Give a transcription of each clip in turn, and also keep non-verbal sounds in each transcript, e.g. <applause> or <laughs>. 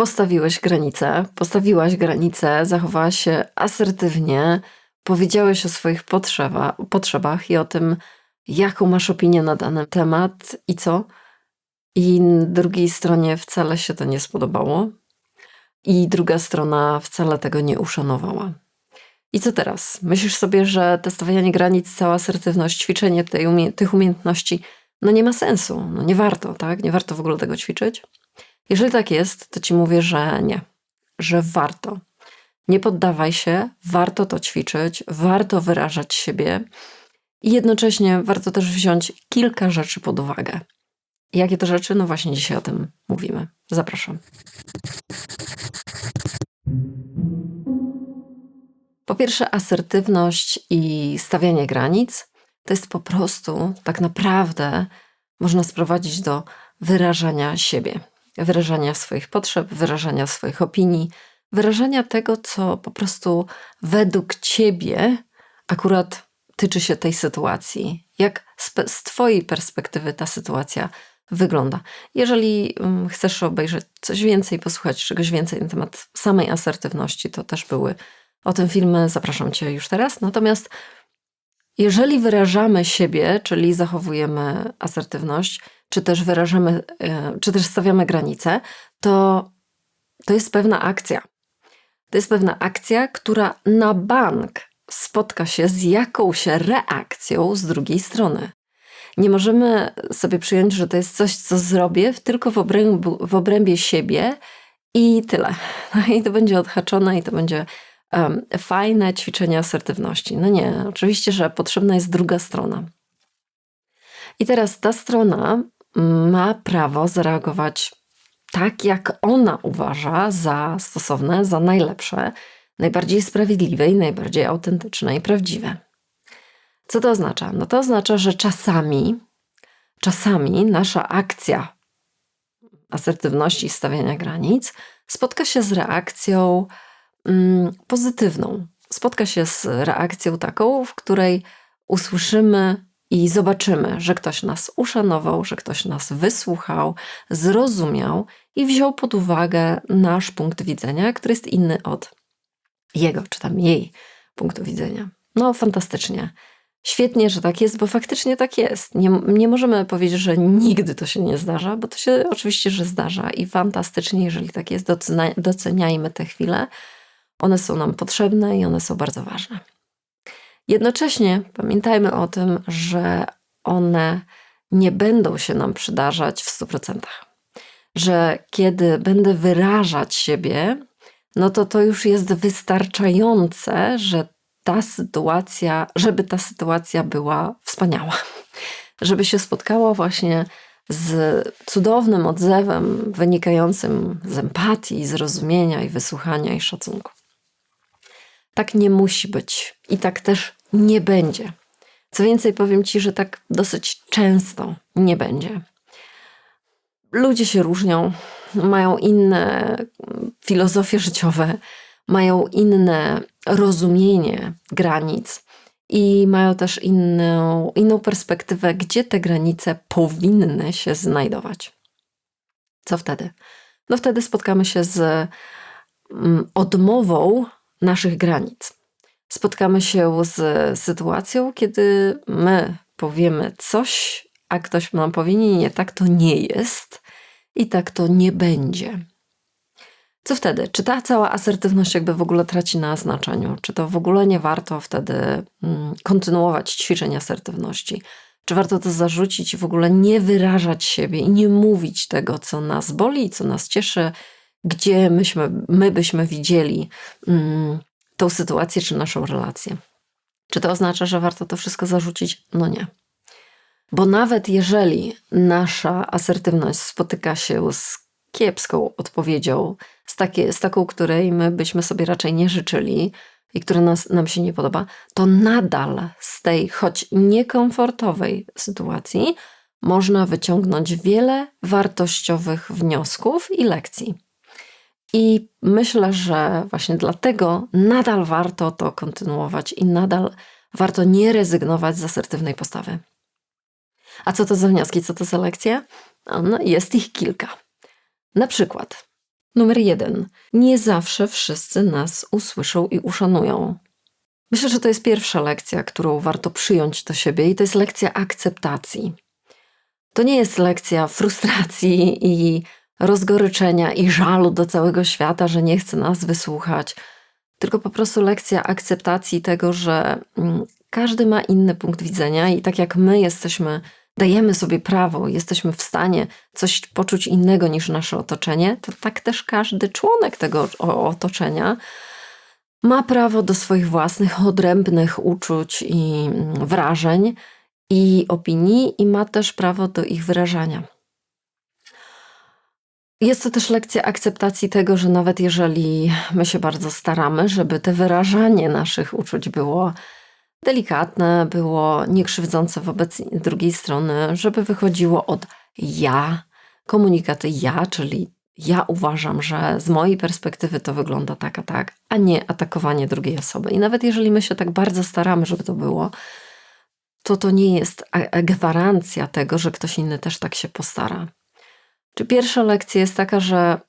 postawiłeś granicę, postawiłaś granicę, zachowałaś się asertywnie, powiedziałeś o swoich potrzeba, potrzebach i o tym, jaką masz opinię na dany temat i co. I drugiej stronie wcale się to nie spodobało, i druga strona wcale tego nie uszanowała. I co teraz? Myślisz sobie, że testowanie granic, cała asertywność, ćwiczenie tej umie tych umiejętności, no nie ma sensu, no nie warto, tak? Nie warto w ogóle tego ćwiczyć. Jeżeli tak jest, to ci mówię, że nie, że warto. Nie poddawaj się, warto to ćwiczyć, warto wyrażać siebie i jednocześnie warto też wziąć kilka rzeczy pod uwagę. Jakie to rzeczy? No właśnie dzisiaj o tym mówimy. Zapraszam. Po pierwsze, asertywność i stawianie granic to jest po prostu tak naprawdę można sprowadzić do wyrażania siebie, wyrażania swoich potrzeb, wyrażania swoich opinii, wyrażania tego, co po prostu według ciebie akurat tyczy się tej sytuacji. Jak z, z Twojej perspektywy ta sytuacja wygląda. Jeżeli mm, chcesz obejrzeć coś więcej, posłuchać czegoś więcej na temat samej asertywności, to też były o tym filmy, zapraszam Cię już teraz. Natomiast jeżeli wyrażamy siebie, czyli zachowujemy asertywność, czy też wyrażamy, e, czy też stawiamy granice, to to jest pewna akcja. To jest pewna akcja, która na bank spotka się z jakąś reakcją z drugiej strony. Nie możemy sobie przyjąć, że to jest coś, co zrobię tylko w, obrębu, w obrębie siebie i tyle. <laughs> No I to będzie odhaczone i to będzie um, fajne ćwiczenie asertywności. No nie, oczywiście, że potrzebna jest druga strona. I teraz ta strona ma prawo zareagować tak, jak ona uważa za stosowne, za najlepsze, najbardziej sprawiedliwe i najbardziej autentyczne i prawdziwe. Co to oznacza? No to oznacza, że czasami, czasami nasza akcja asertywności i stawiania granic spotka się z reakcją mm, pozytywną. Spotka się z reakcją taką, w której usłyszymy i zobaczymy, że ktoś nas uszanował, że ktoś nas wysłuchał, zrozumiał i wziął pod uwagę nasz punkt widzenia, który jest inny od jego czy tam jej punktu widzenia. No, fantastycznie. Świetnie, że tak jest, bo faktycznie tak jest. Nie, nie możemy powiedzieć, że nigdy to się nie zdarza, bo to się oczywiście, że zdarza i fantastycznie, jeżeli tak jest, docenia, doceniajmy te chwile. One są nam potrzebne i one są bardzo ważne. Jednocześnie pamiętajmy o tym, że one nie będą się nam przydarzać w 100%. Że kiedy będę wyrażać siebie, no to to już jest wystarczające, że ta sytuacja, żeby ta sytuacja była wspaniała. Żeby się spotkała właśnie z cudownym odzewem wynikającym z empatii, zrozumienia i wysłuchania i szacunku. Tak nie musi być i tak też nie będzie. Co więcej, powiem Ci, że tak dosyć często nie będzie. Ludzie się różnią, mają inne filozofie życiowe, mają inne rozumienie granic i mają też inną, inną perspektywę, gdzie te granice powinny się znajdować. Co wtedy? No wtedy spotkamy się z mm, odmową naszych granic. Spotkamy się z sytuacją, kiedy my powiemy coś, a ktoś nam powie: Nie, nie, tak to nie jest i tak to nie będzie. Co wtedy? Czy ta cała asertywność jakby w ogóle traci na znaczeniu? Czy to w ogóle nie warto wtedy mm, kontynuować ćwiczeń asertywności? Czy warto to zarzucić i w ogóle nie wyrażać siebie i nie mówić tego, co nas boli, co nas cieszy, gdzie myśmy, my byśmy widzieli mm, tą sytuację czy naszą relację? Czy to oznacza, że warto to wszystko zarzucić? No nie. Bo nawet jeżeli nasza asertywność spotyka się z kiepską odpowiedzią, z, takie, z taką, której my byśmy sobie raczej nie życzyli i która nas, nam się nie podoba, to nadal z tej, choć niekomfortowej sytuacji, można wyciągnąć wiele wartościowych wniosków i lekcji. I myślę, że właśnie dlatego nadal warto to kontynuować i nadal warto nie rezygnować z asertywnej postawy. A co to za wnioski, co to za lekcje? No, jest ich kilka. Na przykład, Numer jeden. Nie zawsze wszyscy nas usłyszą i uszanują. Myślę, że to jest pierwsza lekcja, którą warto przyjąć do siebie, i to jest lekcja akceptacji. To nie jest lekcja frustracji i rozgoryczenia i żalu do całego świata, że nie chce nas wysłuchać, tylko po prostu lekcja akceptacji tego, że mm, każdy ma inny punkt widzenia i tak jak my jesteśmy, dajemy sobie prawo, jesteśmy w stanie coś poczuć innego niż nasze otoczenie, to tak też każdy członek tego otoczenia ma prawo do swoich własnych odrębnych uczuć i mm, wrażeń i opinii, i ma też prawo do ich wyrażania. Jest to też lekcja akceptacji tego, że nawet jeżeli my się bardzo staramy, żeby te wyrażanie naszych uczuć było delikatne, było niekrzywdzące wobec drugiej strony, żeby wychodziło od ja, komunikaty ja, czyli ja uważam, że z mojej perspektywy to wygląda tak, a tak, a nie atakowanie drugiej osoby. I nawet jeżeli my się tak bardzo staramy, żeby to było, to to nie jest gwarancja tego, że ktoś inny też tak się postara. Czy pierwsza lekcja jest taka, że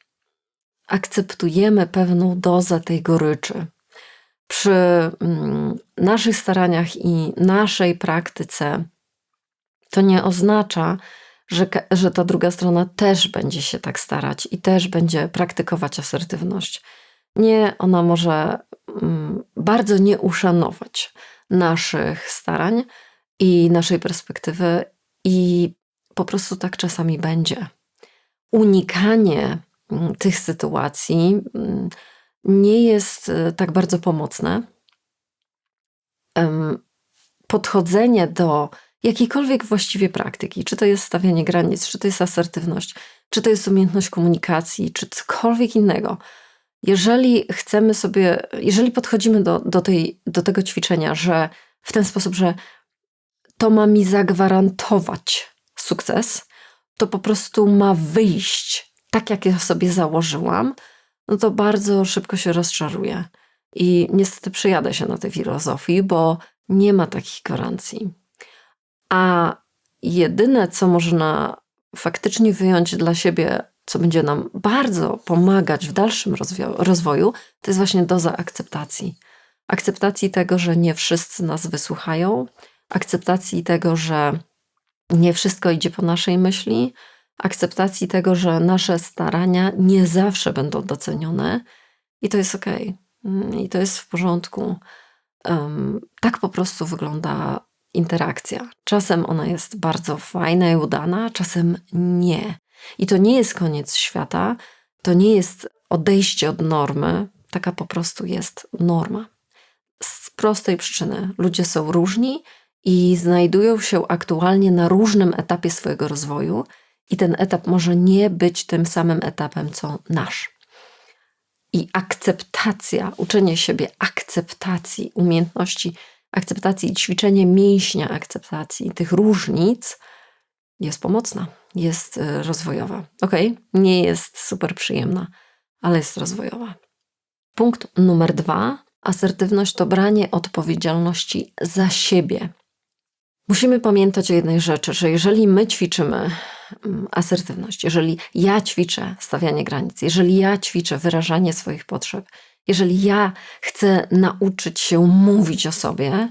akceptujemy pewną dozę tej goryczy. Przy mm, naszych staraniach i naszej praktyce to nie oznacza, że, że ta druga strona też będzie się tak starać i też będzie praktykować asertywność. Nie, ona może mm, bardzo nie uszanować naszych starań i naszej perspektywy, i po prostu tak czasami będzie unikanie mm, tych sytuacji mm, nie jest e, tak bardzo pomocne. Podchodzenie do jakiejkolwiek właściwie praktyki, czy to jest stawianie granic, czy to jest asertywność, czy to jest umiejętność komunikacji, czy cokolwiek innego. Jeżeli chcemy sobie, jeżeli podchodzimy do, do, tej, do tego ćwiczenia, że w ten sposób, że to ma mi zagwarantować sukces, to po prostu ma wyjść tak, jak ja sobie założyłam, no to bardzo szybko się rozczaruję. I niestety przyjadę się na tej filozofii, bo nie ma takich gwarancji. A jedyne, co można faktycznie wyjąć dla siebie, co będzie nam bardzo pomagać w dalszym rozwoju, to jest właśnie doza akceptacji. Akceptacji tego, że nie wszyscy nas wysłuchają, akceptacji tego, że nie wszystko idzie po naszej myśli, akceptacji tego, że nasze starania nie zawsze będą docenione i to jest ok. Mm, I to jest w porządku. Um, tak po prostu wygląda interakcja. Czasem ona jest bardzo fajna i udana, czasem nie. I to nie jest koniec świata, to nie jest odejście od normy, taka po prostu jest norma. Z prostej przyczyny ludzie są różni i znajdują się aktualnie na różnym etapie swojego rozwoju, i ten etap może nie być tym samym etapem co nasz. I akceptacja, uczenie siebie akceptacji, umiejętności akceptacji, ćwiczenie mięśnia akceptacji tych różnic jest pomocna, jest y, rozwojowa. Ok, nie jest super przyjemna, ale jest rozwojowa. Punkt numer dwa. Asertywność to branie odpowiedzialności za siebie Musimy pamiętać o jednej rzeczy, że jeżeli my ćwiczymy mm, asertywność, jeżeli ja ćwiczę stawianie granic, jeżeli ja ćwiczę wyrażanie swoich potrzeb, jeżeli ja chcę nauczyć się mówić o sobie,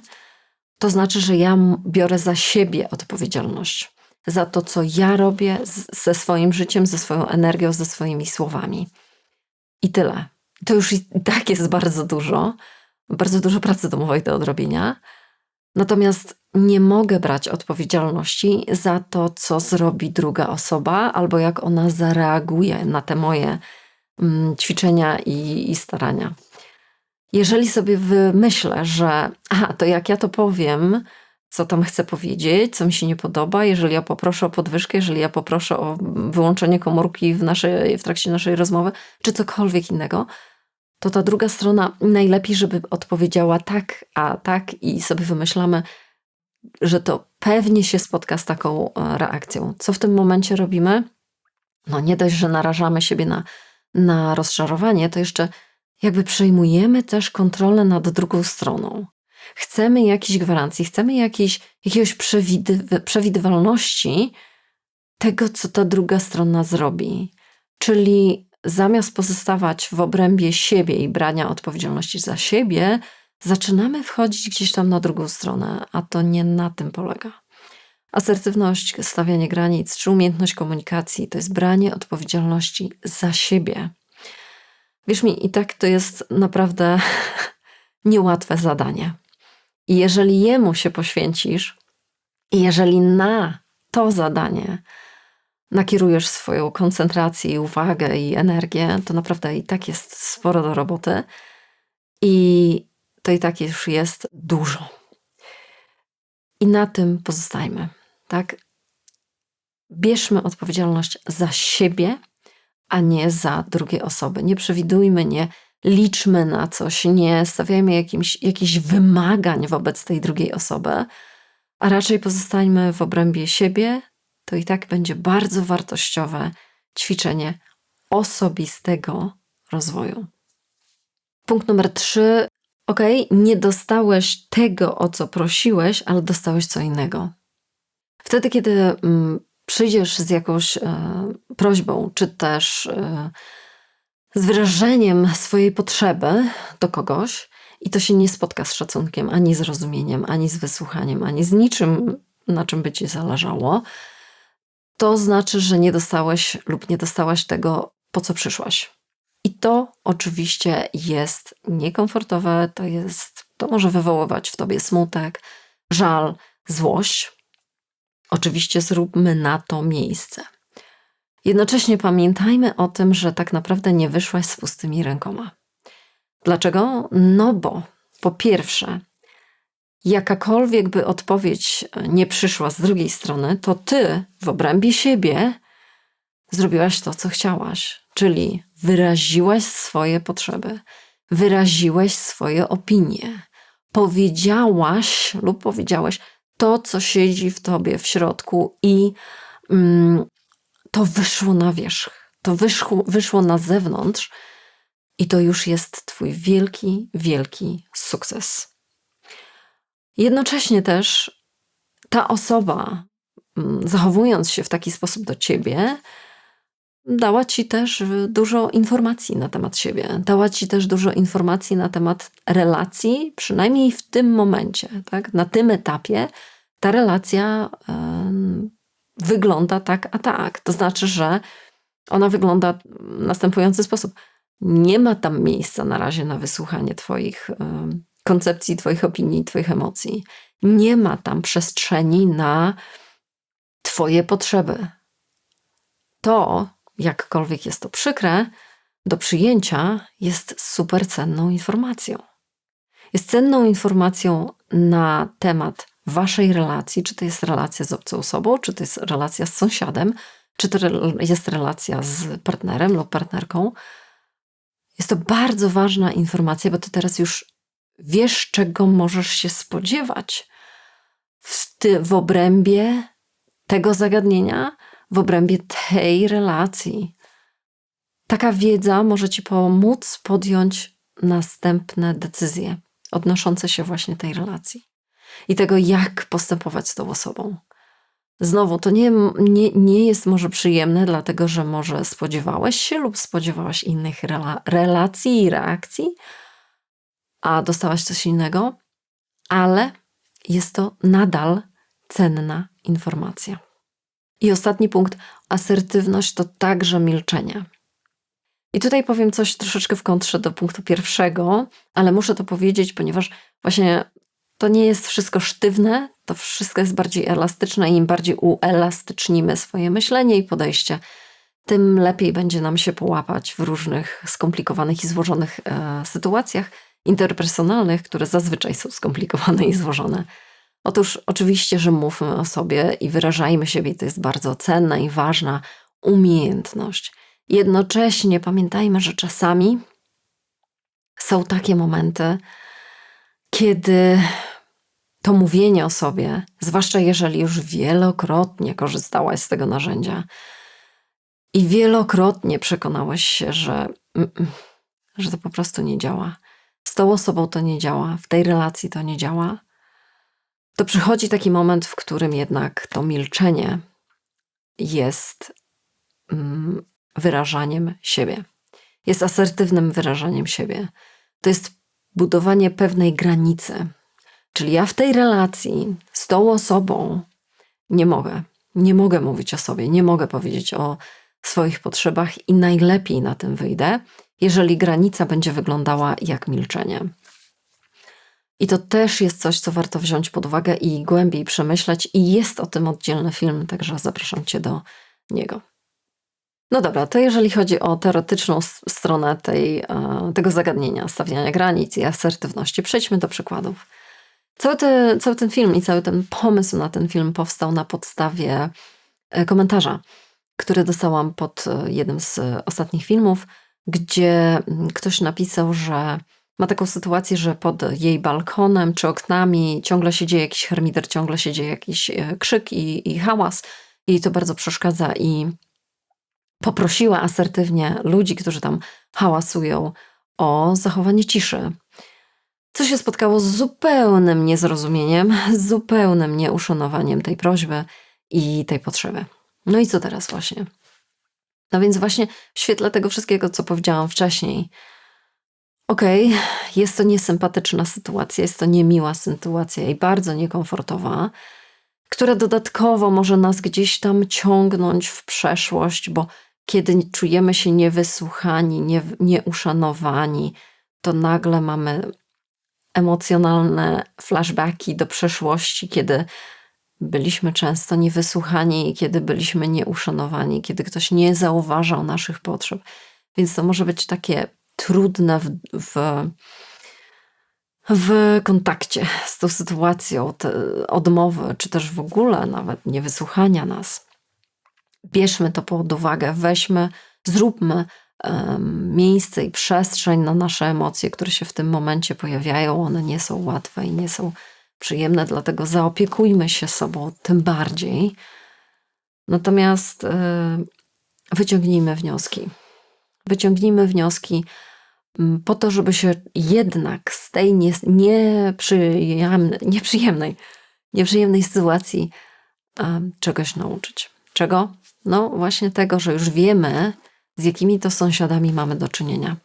to znaczy, że ja biorę za siebie odpowiedzialność. Za to, co ja robię ze swoim życiem, ze swoją energią, ze swoimi słowami. I tyle. To już i tak jest bardzo dużo, bardzo dużo pracy domowej do odrobienia. Natomiast nie mogę brać odpowiedzialności za to, co zrobi druga osoba, albo jak ona zareaguje na te moje mm, ćwiczenia i, i starania. Jeżeli sobie wymyślę, że aha, to jak ja to powiem, co tam chcę powiedzieć, co mi się nie podoba, jeżeli ja poproszę o podwyżkę, jeżeli ja poproszę o wyłączenie komórki w, naszej, w trakcie naszej rozmowy, czy cokolwiek innego, to ta druga strona najlepiej, żeby odpowiedziała tak, a tak i sobie wymyślamy, że to pewnie się spotka z taką e, reakcją. Co w tym momencie robimy? No nie dość, że narażamy siebie na, na rozczarowanie, to jeszcze jakby przejmujemy też kontrolę nad drugą stroną. Chcemy jakiejś gwarancji, chcemy jakiejś, jakiegoś przewidy, przewidywalności tego, co ta druga strona zrobi. Czyli zamiast pozostawać w obrębie siebie i brania odpowiedzialności za siebie, zaczynamy wchodzić gdzieś tam na drugą stronę, a to nie na tym polega. Asertywność, stawianie granic czy umiejętność komunikacji to jest branie odpowiedzialności za siebie. Wierz mi, i tak to jest naprawdę <laughs> niełatwe zadanie. I jeżeli jemu się poświęcisz, i jeżeli na to zadanie nakierujesz swoją koncentrację, i uwagę i energię, to naprawdę i tak jest sporo do roboty. I to i tak już jest dużo. I na tym pozostajmy, tak? Bierzmy odpowiedzialność za siebie, a nie za drugie osoby. Nie przewidujmy, nie liczmy na coś, nie stawiajmy jakimś, jakichś wymagań wobec tej drugiej osoby, a raczej pozostańmy w obrębie siebie. To i tak będzie bardzo wartościowe ćwiczenie osobistego rozwoju. Punkt numer trzy ok, nie dostałeś tego, o co prosiłeś, ale dostałeś co innego. Wtedy, kiedy mm, przyjdziesz z jakąś e, prośbą, czy też e, z wyrażeniem swojej potrzeby do kogoś, i to się nie spotka z szacunkiem, ani z rozumieniem, ani z wysłuchaniem, ani z niczym, na czym by ci zależało, to znaczy, że nie dostałeś lub nie dostałaś tego, po co przyszłaś. I to oczywiście jest niekomfortowe, to jest, to może wywoływać w tobie smutek, żal, złość. Oczywiście zróbmy na to miejsce. Jednocześnie pamiętajmy o tym, że tak naprawdę nie wyszłaś z pustymi rękoma. Dlaczego? No bo po pierwsze, jakakolwiek by odpowiedź nie przyszła z drugiej strony, to ty w obrębie siebie zrobiłaś to, co chciałaś, czyli wyraziłaś swoje potrzeby, wyraziłeś swoje opinie, powiedziałaś lub powiedziałeś to, co siedzi w tobie w środku i mm, to wyszło na wierzch, to wyszło, wyszło na zewnątrz i to już jest Twój wielki, wielki sukces. Jednocześnie też ta osoba, mm, zachowując się w taki sposób do Ciebie, dała Ci też dużo informacji na temat siebie, dała Ci też dużo informacji na temat relacji, przynajmniej w tym momencie, tak? na tym etapie ta relacja wygląda tak, a tak. To znaczy, że ona wygląda w następujący sposób. Nie ma tam miejsca na razie na wysłuchanie Twoich koncepcji, Twoich opinii, Twoich emocji. Nie ma tam przestrzeni na Twoje potrzeby. To, jakkolwiek jest to przykre, do przyjęcia jest super cenną informacją. Jest cenną informacją na temat waszej relacji, czy to jest relacja z obcą osobą, czy to jest relacja z sąsiadem, czy to jest relacja z partnerem lub partnerką. Jest to bardzo ważna informacja, bo ty teraz już wiesz, czego możesz się spodziewać w, ty, w obrębie tego zagadnienia, w obrębie tej relacji. Taka wiedza może ci pomóc podjąć następne decyzje odnoszące się właśnie tej relacji i tego, jak postępować z tą osobą. Znowu, to nie, nie, nie jest może przyjemne, dlatego że może spodziewałeś się lub spodziewałaś innych rela relacji i reakcji, a dostałaś coś innego, ale jest to nadal cenna informacja. I ostatni punkt asertywność to także milczenie. I tutaj powiem coś troszeczkę w kontrze do punktu pierwszego, ale muszę to powiedzieć, ponieważ właśnie to nie jest wszystko sztywne, to wszystko jest bardziej elastyczne i im bardziej uelastycznimy swoje myślenie i podejście, tym lepiej będzie nam się połapać w różnych skomplikowanych i złożonych e, sytuacjach interpersonalnych, które zazwyczaj są skomplikowane i złożone. Otóż oczywiście, że mówmy o sobie i wyrażajmy siebie, to jest bardzo cenna i ważna umiejętność. Jednocześnie pamiętajmy, że czasami są takie momenty, kiedy to mówienie o sobie, zwłaszcza jeżeli już wielokrotnie korzystałaś z tego narzędzia i wielokrotnie przekonałeś się, że, mm, mm, że to po prostu nie działa. Z tą osobą to nie działa, w tej relacji to nie działa, to przychodzi taki moment, w którym jednak to milczenie jest mm, wyrażaniem siebie. jest asertywnym wyrażaniem siebie. To jest budowanie pewnej granicy. Czyli ja w tej relacji z tą osobą nie mogę. Nie mogę mówić o sobie, nie mogę powiedzieć o swoich potrzebach i najlepiej na tym wyjdę, jeżeli granica będzie wyglądała jak milczenie. I to też jest coś, co warto wziąć pod uwagę i głębiej przemyśleć, i jest o tym oddzielny film, także zapraszam Cię do niego. No dobra, to jeżeli chodzi o teoretyczną stronę tej, e, tego zagadnienia, stawiania granic i asertywności, przejdźmy do przykładów. Cały, te, cały ten film i cały ten pomysł na ten film powstał na podstawie e, komentarza, który dostałam pod e, jednym z ostatnich filmów, gdzie mm, ktoś napisał, że ma taką sytuację, że pod jej balkonem czy oknami ciągle się dzieje jakiś hermider, ciągle się dzieje jakiś krzyk i, i hałas. Jej to bardzo przeszkadza i poprosiła asertywnie ludzi, którzy tam hałasują, o zachowanie ciszy. Co się spotkało z zupełnym niezrozumieniem, z zupełnym nieuszanowaniem tej prośby i tej potrzeby. No i co teraz właśnie? No więc właśnie w świetle tego wszystkiego, co powiedziałam wcześniej, okej, okay, jest to niesympatyczna sytuacja, jest to niemiła sytuacja i bardzo niekomfortowa, która dodatkowo może nas gdzieś tam ciągnąć w przeszłość, bo kiedy czujemy się niewysłuchani, nie, nieuszanowani, to nagle mamy emocjonalne flashbacki do przeszłości, kiedy byliśmy często niewysłuchani, kiedy byliśmy nieuszanowani, kiedy ktoś nie zauważał naszych potrzeb. Więc to może być takie trudne w, w, w kontakcie z tą sytuacją, odmowy, czy też w ogóle nawet niewysłuchania nas bierzmy to pod uwagę, weźmy, zróbmy um, miejsce i przestrzeń na nasze emocje, które się w tym momencie pojawiają. One nie są łatwe i nie są przyjemne, dlatego zaopiekujmy się sobą tym bardziej. Natomiast y, wyciągnijmy wnioski. Wyciągnijmy wnioski po to, żeby się jednak z tej nieprzyjemnej, nieprzyjemnej, nieprzyjemnej sytuacji czegoś nauczyć. Czego? No właśnie tego, że już wiemy, z jakimi to sąsiadami mamy do czynienia.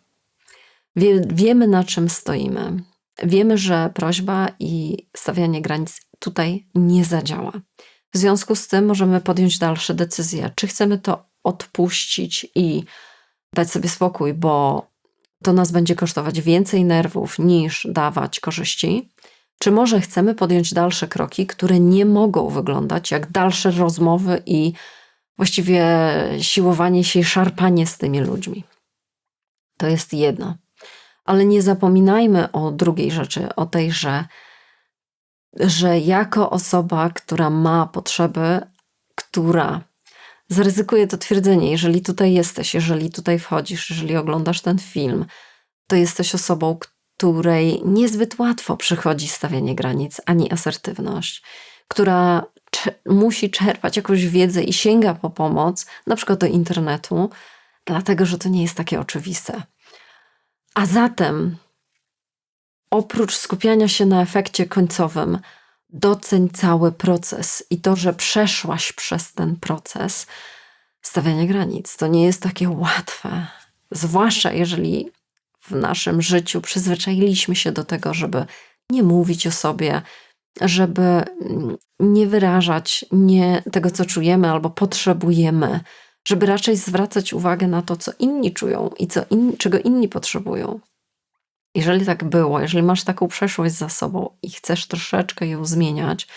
Wie, wiemy, na czym stoimy. Wiemy, że prośba i stawianie granic tutaj nie zadziała. W związku z tym możemy podjąć dalsze decyzje, czy chcemy to odpuścić i dać sobie spokój, bo to nas będzie kosztować więcej nerwów niż dawać korzyści, czy może chcemy podjąć dalsze kroki, które nie mogą wyglądać jak dalsze rozmowy i właściwie siłowanie się i szarpanie z tymi ludźmi. To jest jedno. Ale nie zapominajmy o drugiej rzeczy, o tej, że, że jako osoba, która ma potrzeby, która zaryzykuje to twierdzenie, jeżeli tutaj jesteś, jeżeli tutaj wchodzisz, jeżeli oglądasz ten film, to jesteś osobą, której niezbyt łatwo przychodzi stawianie granic ani asertywność, która musi czerpać jakąś wiedzę i sięga po pomoc, na przykład do internetu, dlatego że to nie jest takie oczywiste. A zatem, oprócz skupiania się na efekcie końcowym, doceń cały proces i to, że przeszłaś przez ten proces stawiania granic. To nie jest takie łatwe, zwłaszcza jeżeli w naszym życiu przyzwyczailiśmy się do tego, żeby nie mówić o sobie, żeby mm, nie wyrażać nie tego, co czujemy albo potrzebujemy, żeby raczej zwracać uwagę na to, co inni czują i co in, czego inni potrzebują. Jeżeli tak było, jeżeli masz taką przeszłość za sobą i chcesz troszeczkę ją zmieniać,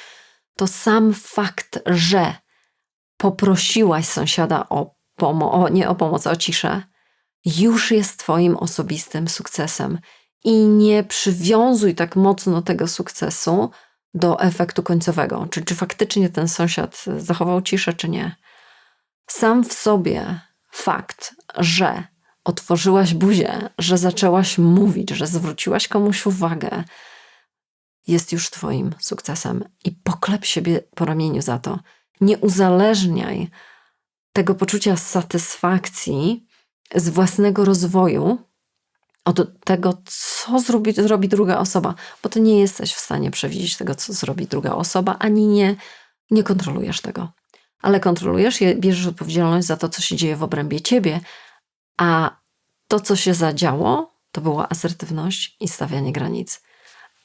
to sam fakt, że poprosiłaś sąsiada o pomoc, nie o pomoc, o ciszę, już jest Twoim osobistym sukcesem. I nie przywiązuj tak mocno tego sukcesu do efektu końcowego, czy, czy faktycznie ten sąsiad zachował ciszę, czy nie. Sam w sobie fakt, że otworzyłaś buzię, że zaczęłaś mówić, że zwróciłaś komuś uwagę, jest już Twoim sukcesem. I poklep siebie po ramieniu za to. Nie uzależniaj tego poczucia satysfakcji z własnego rozwoju od tego, co zrobi, zrobi druga osoba, bo ty nie jesteś w stanie przewidzieć tego, co zrobi druga osoba, ani nie, nie kontrolujesz tego. Ale kontrolujesz, bierzesz odpowiedzialność za to, co się dzieje w obrębie ciebie, a to, co się zadziało, to była asertywność i stawianie granic.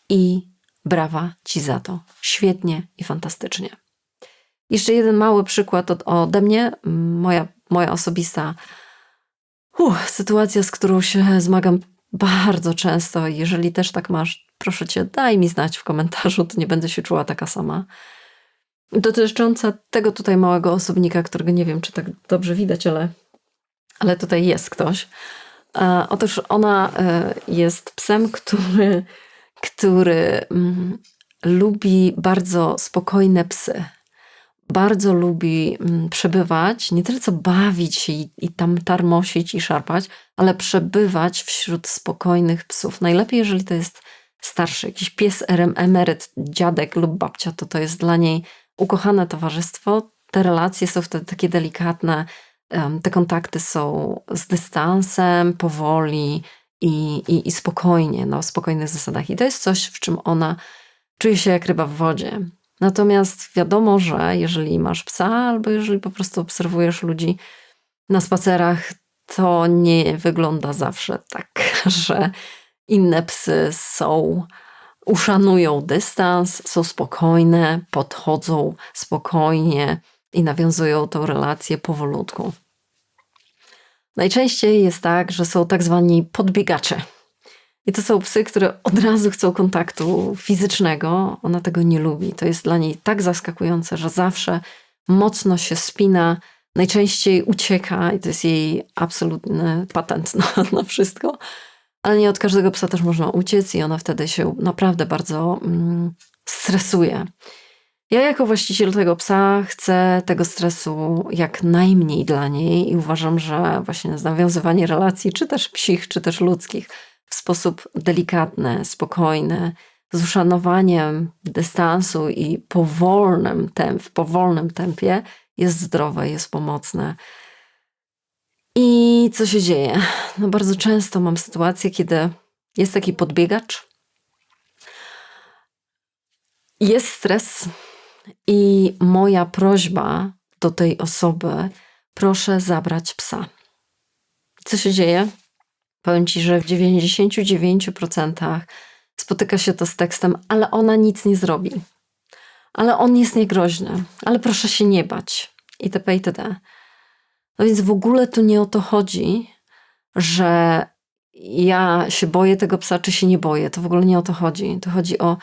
I brawa ci za to. Świetnie i fantastycznie. Jeszcze jeden mały przykład od, ode mnie. Moja, moja osobista sytuacja, z którą się zmagam bardzo często. Jeżeli też tak masz, proszę cię, daj mi znać w komentarzu, to nie będę się czuła taka sama. Dotycząca tego tutaj małego osobnika, którego nie wiem, czy tak dobrze widać, ale, ale tutaj jest ktoś. E, otóż ona e, jest psem, który, który mm, lubi bardzo spokojne psy. Bardzo lubi mm, przebywać, nie tyle co bawić się i, i tam tarmosić i szarpać, ale przebywać wśród spokojnych psów. Najlepiej, jeżeli to jest starszy, jakiś pies emeryt, dziadek lub babcia, to to jest dla niej ukochane towarzystwo. Te relacje są wtedy takie delikatne, te kontakty są z dystansem, powoli i, i, i spokojnie, na spokojnych zasadach. I to jest coś, w czym ona czuje się jak ryba w wodzie. Natomiast wiadomo, że jeżeli masz psa, albo jeżeli po prostu obserwujesz ludzi na spacerach, to nie wygląda zawsze tak, <laughs> że inne psy są, uszanują dystans, są spokojne, podchodzą spokojnie i nawiązują tą relację powolutku. Najczęściej jest tak, że są tak zwani podbiegacze. I to są psy, które od razu chcą kontaktu fizycznego. Ona tego nie lubi. To jest dla niej tak zaskakujące, że zawsze mocno się spina, najczęściej ucieka i to jest jej absolutny patent na, na wszystko. Ale nie od każdego psa też można uciec i ona wtedy się naprawdę bardzo mm, stresuje. Ja jako właściciel tego psa chcę tego stresu jak najmniej dla niej i uważam, że właśnie nawiązywanie relacji, czy też psich, czy też ludzkich, w sposób delikatny, spokojny, z uszanowaniem dystansu i powolnym temp, w powolnym tempie jest zdrowe, jest pomocne. I co się dzieje? No bardzo często mam sytuację, kiedy jest taki podbiegacz, jest stres, i moja prośba do tej osoby, proszę zabrać psa. Co się dzieje? Powiem ci, że w 99% spotyka się to z tekstem, ale ona nic nie zrobi. Ale on jest niegroźny, ale proszę się nie bać. Itp. itd. No więc w ogóle tu nie o to chodzi, że ja się boję tego psa, czy się nie boję. To w ogóle nie o to chodzi. To chodzi o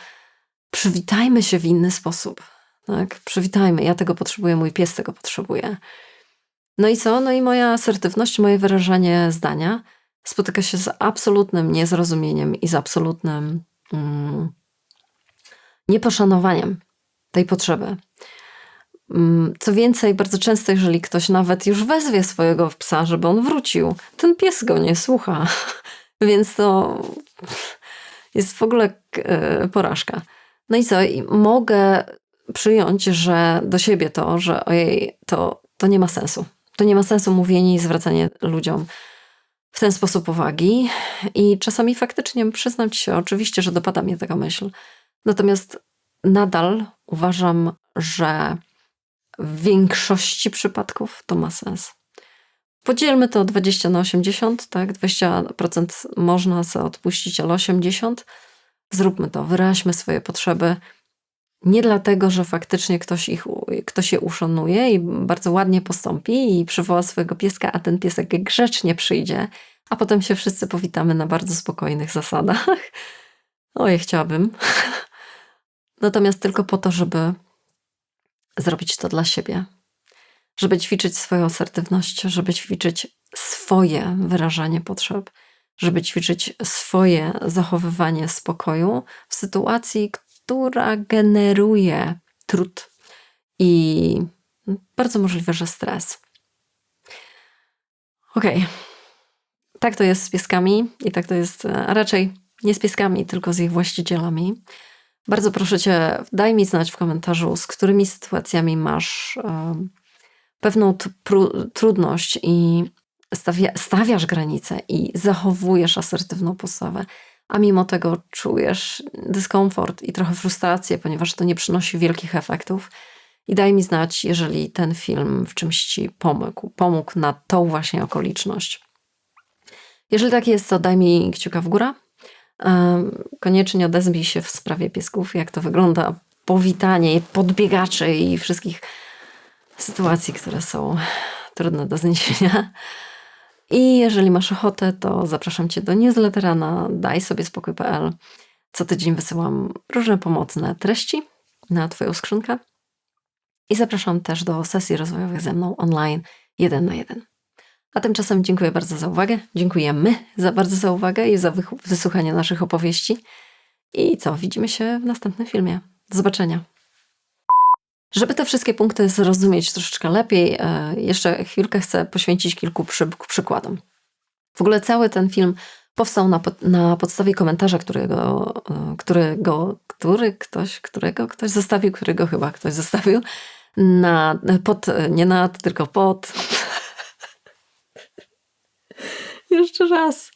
przywitajmy się w inny sposób. Tak? Przywitajmy, ja tego potrzebuję, mój pies tego potrzebuje. No i co? No i moja asertywność, moje wyrażanie zdania spotyka się z absolutnym niezrozumieniem i z absolutnym mm, nieposzanowaniem tej potrzeby. Mm, co więcej, bardzo często, jeżeli ktoś nawet już wezwie swojego psa, żeby on wrócił, ten pies go nie słucha. <laughs> Więc to jest w ogóle e, porażka. No i co? I mogę przyjąć, że do siebie to, że ojej, to, to nie ma sensu. To nie ma sensu mówienie i zwracanie ludziom w ten sposób uwagi. I czasami faktycznie przyznam się, oczywiście, że dopada mnie taka myśl. Natomiast nadal uważam, że w większości przypadków to ma sens. Podzielmy to 20 na 80, tak? 20% można sobie odpuścić, ale 80% zróbmy to, wyraźmy swoje potrzeby nie dlatego, że faktycznie ktoś, ich, ktoś je uszanuje i bardzo ładnie postąpi i przywoła swojego pieska, a ten piesek grzecznie przyjdzie, a potem się wszyscy powitamy na bardzo spokojnych zasadach. <laughs> Oj, chciałabym. <laughs> Natomiast tylko po to, żeby zrobić to dla siebie, żeby ćwiczyć swoją asertywność, żeby ćwiczyć swoje wyrażanie potrzeb, żeby ćwiczyć swoje zachowywanie spokoju w sytuacji, która generuje trud i bardzo możliwe, że stres. Okej. Okay. Tak to jest z pieskami i tak to jest, a raczej nie z pieskami, tylko z ich właścicielami. Bardzo proszę Cię, daj mi znać w komentarzu, z którymi sytuacjami masz pewną trudność i stawia, stawiasz granice i zachowujesz asertywną postawę a mimo tego czujesz dyskomfort i trochę frustrację, ponieważ to nie przynosi wielkich efektów. I daj mi znać, jeżeli ten film w czymś ci pomógł, pomógł na tą właśnie okoliczność. Jeżeli tak jest, to daj mi kciuka w górę. Koniecznie odezwij się w sprawie piesków, jak to wygląda, powitanie, podbiegaczy i wszystkich sytuacji, które są trudne do zniesienia. I jeżeli masz ochotę, to zapraszam Cię do newslettera na dajsobiespokój.pl. Co tydzień wysyłam różne pomocne treści na Twoją skrzynkę. I zapraszam też do sesji rozwojowych ze mną online, jeden na jeden. A tymczasem dziękuję bardzo za uwagę. Dziękujemy za bardzo za uwagę i za wysłuchanie naszych opowieści. I co, widzimy się w następnym filmie. Do zobaczenia. Żeby te wszystkie punkty zrozumieć troszeczkę lepiej, e, jeszcze chwilkę chcę poświęcić kilku przy, przykładom. W ogóle cały ten film powstał na, na podstawie komentarza, którego, e, którego, który ktoś, którego ktoś zostawił, którego chyba ktoś zostawił, na, pod, nie nad, tylko pod. <laughs> Jeszcze raz.